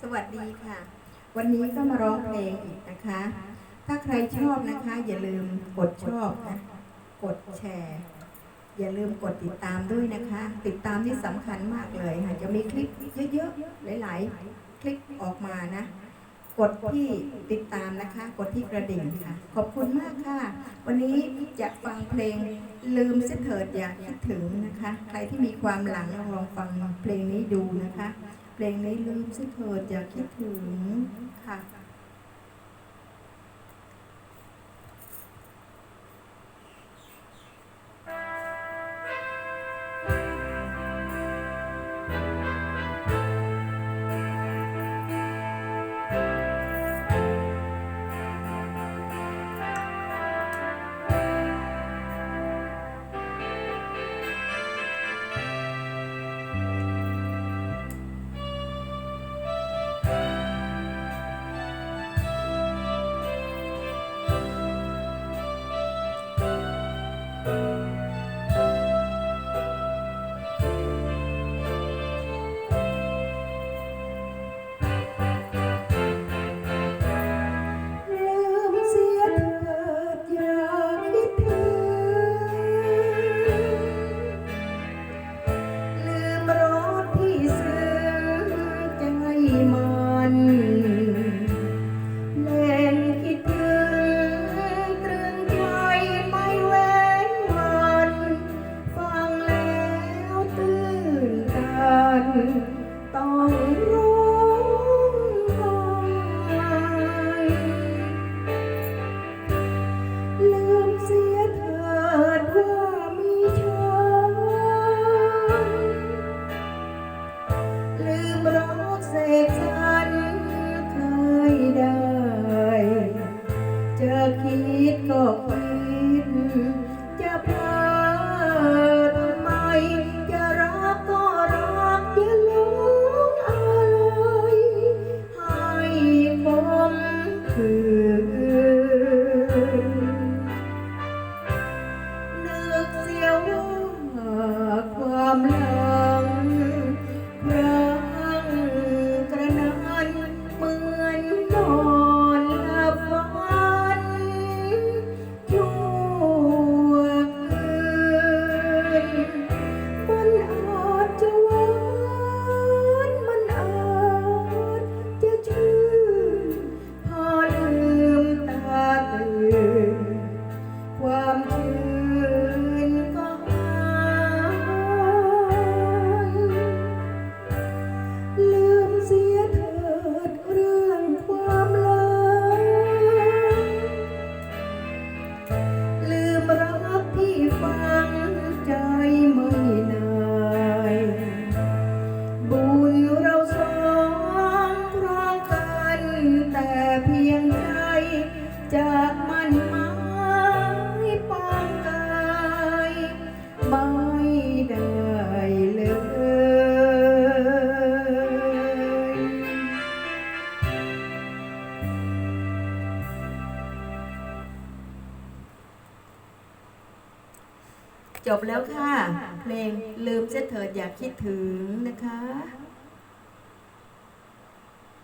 สวัสดีค่ะ วันนี้ก็มาร้องเพลงอีกนะคะ ถ้าใครชอบนะคะ อย่าลืมกดชอบนะ กดแชร์ อย่าลืมกดติดตามด้วยนะคะ ติดตามที่สำคัญมากเลยค่ะจะมีคลิปเยอะๆหลายๆ คลิปออกมานะ กดที่ติดตามนะคะ กดที่กระดิ่งค่ะ ขอบคุณมากค่ะ วันนี้จะฟังเพลงลืมเสถิดอย่าคิดถึงนะคะ ใครที่มีความหลังลองฟังเพลงนี้ดูนะคะ เพลงนี้ลืมสิเถิดอย่าคิดถึงค่ะ จบแล้วค่ะ เพลงลืมเสียเถิดอย่าคิดถึงนะคะ